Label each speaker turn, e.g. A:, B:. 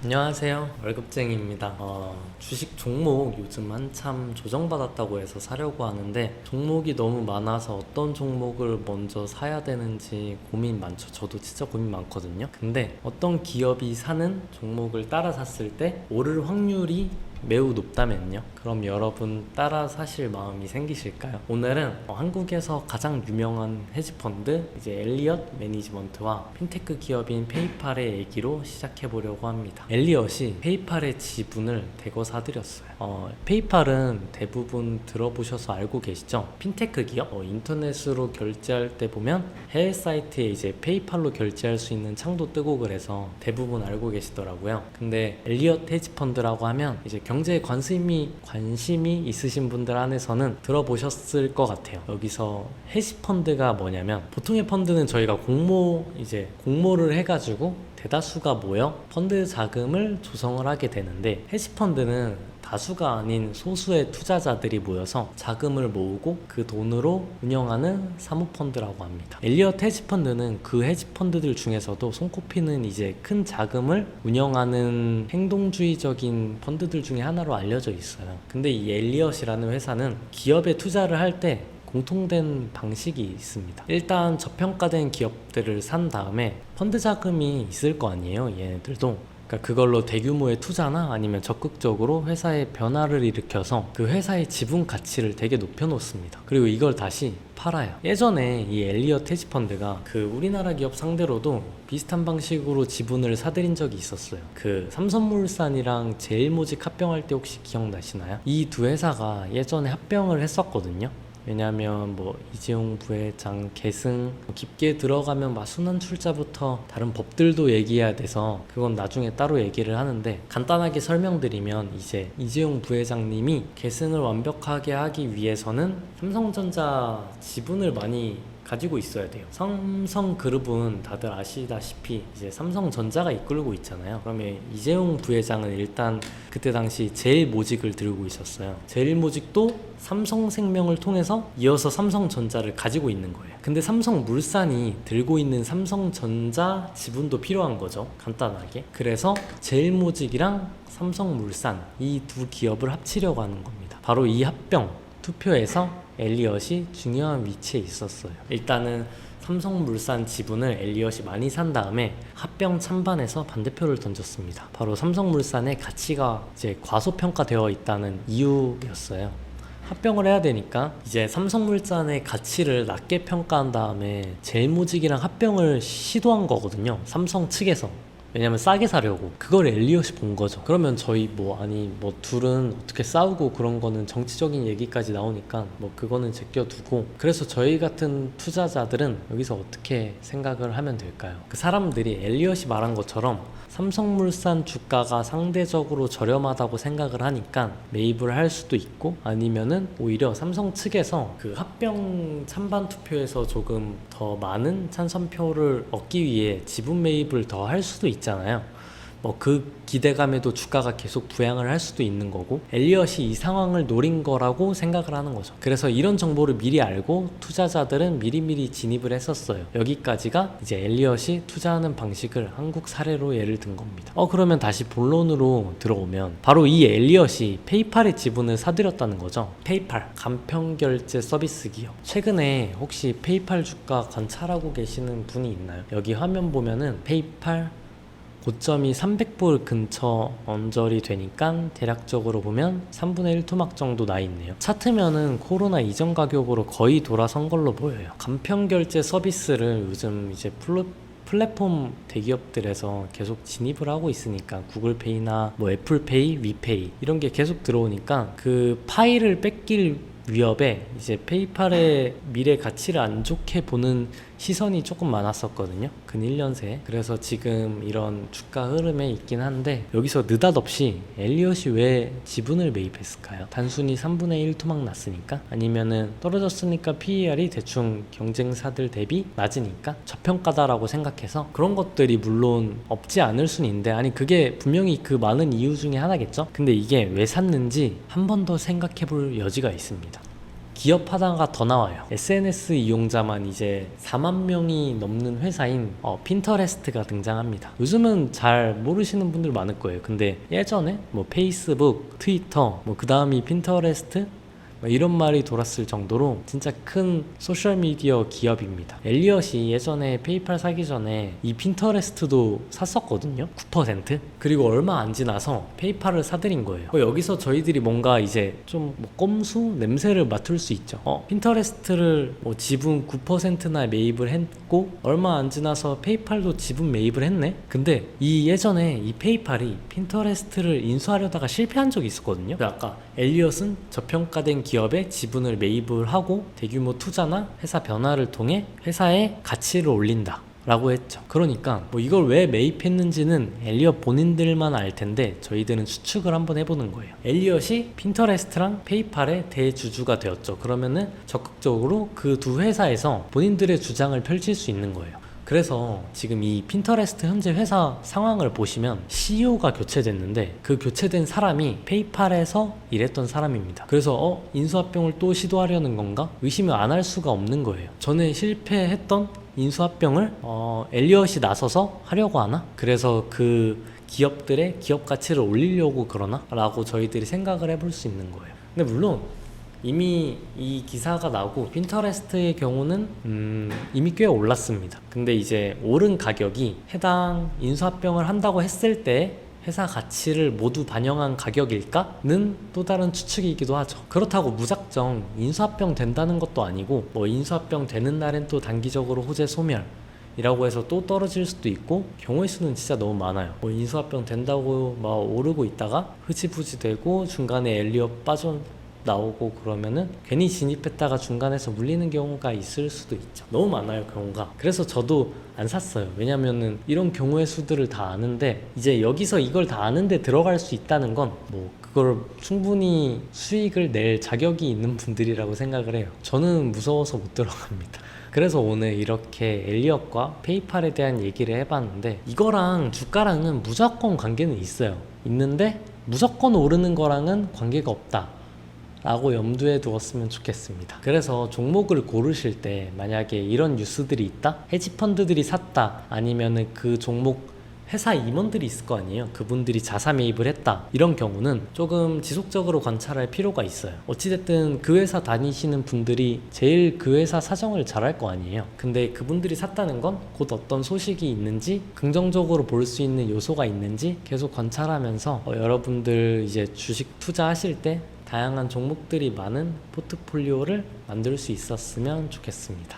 A: 안녕하세요. 월급쟁이입니다. 어, 주식 종목 요즘 한참 조정받았다고 해서 사려고 하는데 종목이 너무 많아서 어떤 종목을 먼저 사야 되는지 고민 많죠. 저도 진짜 고민 많거든요. 근데 어떤 기업이 사는 종목을 따라 샀을 때 오를 확률이 매우 높다면요. 그럼 여러분 따라 사실 마음이 생기실까요? 오늘은 어, 한국에서 가장 유명한 헤지펀드 이제 엘리엇 매니지먼트와 핀테크 기업인 페이팔의 얘기로 시작해 보려고 합니다. 엘리엇이 페이팔의 지분을 대거 사들였어요. 어, 페이팔은 대부분 들어보셔서 알고 계시죠? 핀테크 기업 어, 인터넷으로 결제할 때 보면 해외 사이트에 이제 페이팔로 결제할 수 있는 창도 뜨고 그래서 대부분 알고 계시더라고요. 근데 엘리엇 헤지펀드라고 하면 이제 경제에 관심이 관심이 있으신 분들 안에서는 들어보셨을 것 같아요. 여기서 헤지펀드가 뭐냐면 보통의 펀드는 저희가 공모 이제 공모를 해가지고 대다수가 모여 펀드 자금을 조성을 하게 되는데 헤지펀드는 다수가 아닌 소수의 투자자들이 모여서 자금을 모으고 그 돈으로 운영하는 사모펀드라고 합니다. 엘리엇 헤지펀드는 그 헤지펀드들 중에서도 손꼽히는 이제 큰 자금을 운영하는 행동주의적인 펀드들 중에 하나로 알려져 있어요. 근데 이 엘리엇이라는 회사는 기업에 투자를 할때 공통된 방식이 있습니다. 일단 저평가된 기업들을 산 다음에 펀드 자금이 있을 거 아니에요. 얘네들도. 그러니까 그걸로 대규모의 투자나 아니면 적극적으로 회사의 변화를 일으켜서 그 회사의 지분 가치를 되게 높여놓습니다. 그리고 이걸 다시 팔아요. 예전에 이 엘리엇 헤지펀드가 그 우리나라 기업 상대로도 비슷한 방식으로 지분을 사들인 적이 있었어요. 그 삼성물산이랑 제일모직 합병할 때 혹시 기억나시나요? 이 두 회사가 예전에 합병을 했었거든요. 왜냐하면 뭐 이재용 부회장 계승 뭐 깊게 들어가면 막 순환 출자부터 다른 법들도 얘기해야 돼서 그건 나중에 따로 얘기를 하는데 간단하게 설명드리면 이제 이재용 부회장님이 계승을 완벽하게 하기 위해서는 삼성전자 지분을 많이 가지고 있어야 돼요. 삼성 그룹은 다들 아시다시피 이제 삼성전자가 이끌고 있잖아요. 그러면 이재용 부회장은 일단 그때 당시 제일 모직을 들고 있었어요. 제일 모직도 삼성생명을 통해서 이어서 삼성전자를 가지고 있는 거예요. 근데 삼성물산이 들고 있는 삼성전자 지분도 필요한 거죠. 간단하게. 그래서 제일 모직이랑 삼성물산 이 두 기업을 합치려고 하는 겁니다. 바로 이 합병 투표에서 엘리엇이 중요한 위치에 있었어요. 일단은 삼성물산 지분을 엘리엇이 많이 산 다음에 합병 찬반에서 반대표를 던졌습니다. 바로 삼성물산의 가치가 이제 과소평가되어 있다는 이유였어요. 합병을 해야 되니까 이제 삼성물산의 가치를 낮게 평가한 다음에 제일모직이랑 합병을 시도한 거거든요. 삼성 측에서. 왜냐면 싸게 사려고. 그걸 엘리엇이 본 거죠. 그러면 저희 뭐 아니 뭐 둘은 어떻게 싸우고 그런 거는 정치적인 얘기까지 나오니까 뭐 그거는 제껴두고. 그래서 저희 같은 투자자들은 여기서 어떻게 생각을 하면 될까요? 그 사람들이 엘리엇이 말한 것처럼 삼성물산 주가가 상대적으로 저렴하다고 생각을 하니까 매입을 할 수도 있고 아니면은 오히려 삼성 측에서 그 합병 찬반 투표에서 조금 더 많은 찬성표를 얻기 위해 지분 매입을 더 할 수도 있잖아요. 뭐 그 기대감에도 주가가 계속 부양을 할 수도 있는 거고 엘리엇이 이 상황을 노린 거라고 생각을 하는 거죠. 그래서 이런 정보를 미리 알고 투자자들은 미리미리 진입을 했었어요. 여기까지가 이제 엘리엇이 투자하는 방식을 한국 사례로 예를 든 겁니다. 어 그러면 다시 본론으로 들어오면 바로 이 엘리엇이 페이팔의 지분을 사들였다는 거죠. 페이팔 간편 결제 서비스 기업. 최근에 혹시 페이팔 주가 관찰하고 계시는 분이 있나요? 여기 화면 보면은 페이팔 고점이 300불 근처 언저리 되니까 대략적으로 보면 3분의 1 토막 정도 나 있네요. 차트면은 코로나 이전 가격으로 거의 돌아선 걸로 보여요. 간편 결제 서비스를 요즘 이제 플로 플랫폼 대기업들에서 계속 진입을 하고 있으니까 구글페이나 뭐 애플페이, 위페이 이런 게 계속 들어오니까 그 파일을 뺏길 위협에 이제 페이팔의 미래 가치를 안 좋게 보는 시선이 조금 많았었거든요. 근 1년 새. 그래서 지금 이런 주가 흐름에 있긴 한데 여기서 느닷없이 엘리엇이 왜 지분을 매입했을까요? 단순히 3분의 1 토막 났으니까? 아니면은 떨어졌으니까 PER이 대충 경쟁사들 대비 낮으니까 저평가다라고 생각해서 그런 것들이 물론 없지 않을 수는 있는데 아니 그게 분명히 그 많은 이유 중에 하나겠죠? 근데 이게 왜 샀는지 한 번 더 생각해 볼 여지가 있습니다. 기업 하나가 더 나와요. SNS 이용자만 이제 4만 명이 넘는 회사인 어, 핀터레스트가 등장합니다. 요즘은 잘 모르시는 분들 많을 거예요. 근데 예전에 뭐 페이스북, 트위터, 뭐 그 다음이 핀터레스트 뭐 이런 말이 돌았을 정도로 진짜 큰 소셜미디어 기업입니다. 엘리엇이 예전에 페이팔 사기 전에 이 핀터레스트도 샀었거든요. 9% 그리고 얼마 안 지나서 페이팔을 사들인 거예요. 어, 여기서 저희들이 뭔가 이제 좀 뭐 꼼수 냄새를 맡을 수 있죠. 어, 핀터레스트를 뭐 지분 9%나 매입을 했고 얼마 안 지나서 페이팔도 지분 매입을 했네. 근데 이 예전에 이 페이팔이 핀터레스트를 인수하려다가 실패한 적이 있었거든요. 근데 아까 엘리엇은 저평가된 기업에 지분을 매입을 하고 대규모 투자나 회사 변화를 통해 회사의 가치를 올린다. 라고 했죠. 그러니까 뭐 이걸 왜 매입했는지는 엘리엇 본인들만 알 텐데 저희들은 추측을 한번 해보는 거예요. 엘리엇이 핀터레스트랑 페이팔의 대주주가 되었죠. 그러면은 적극적으로 그 두 회사에서 본인들의 주장을 펼칠 수 있는 거예요. 그래서 지금 이 핀터레스트 현재 회사 상황을 보시면 CEO가 교체됐는데 그 교체된 사람이 페이팔에서 일했던 사람입니다. 그래서 어 인수합병을 또 시도하려는 건가 의심을 안 할 수가 없는 거예요. 전에 실패했던 인수합병을 어, 엘리엇이 나서서 하려고 하나? 그래서 그 기업들의 기업 가치를 올리려고 그러나? 라고 저희들이 생각을 해볼 수 있는 거예요. 근데 물론 이미 이 기사가 나고 핀터레스트의 경우는 음, 이미 꽤 올랐습니다. 근데 이제 오른 가격이 해당 인수합병을 한다고 했을 때 회사 가치를 모두 반영한 가격일까는 또 다른 추측이기도 하죠. 그렇다고 무작정 인수합병 된다는 것도 아니고 뭐 인수합병 되는 날엔 또 단기적으로 호재 소멸 이라고 해서 또 떨어질 수도 있고 경우의 수는 진짜 너무 많아요. 뭐 인수합병 된다고 막 오르고 있다가 흐지부지 되고 중간에 엘리엇 빠져 나오고 그러면은 괜히 진입했다가 중간에서 물리는 경우가 있을 수도 있죠. 너무 많아요 경우가. 그래서 저도 안 샀어요. 왜냐면은 이런 경우의 수들을 다 아는데 이제 여기서 이걸 다 아는데 들어갈 수 있다는 건 뭐 그걸 충분히 수익을 낼 자격이 있는 분들이라고 생각을 해요. 저는 무서워서 못 들어갑니다. 그래서 오늘 이렇게 엘리엇과 페이팔에 대한 얘기를 해봤는데 이거랑 주가랑은 무조건 관계는 있어요. 있는데 무조건 오르는 거랑은 관계가 없다. 라고 염두에 두었으면 좋겠습니다. 그래서 종목을 고르실 때 만약에 이런 뉴스들이 있다? 헤지펀드들이 샀다? 아니면은 그 종목 회사 임원들이 있을 거 아니에요. 그분들이 자사 매입을 했다. 이런 경우는 조금 지속적으로 관찰할 필요가 있어요. 어찌됐든 그 회사 다니시는 분들이 제일 그 회사 사정을 잘알거 아니에요. 근데 그분들이 샀다는 건 곧 어떤 소식이 있는지 긍정적으로 볼 수 있는 요소가 있는지 계속 관찰하면서 어, 여러분들 이제 주식 투자하실 때 다양한 종목들이 많은 포트폴리오를 만들 수 있었으면 좋겠습니다.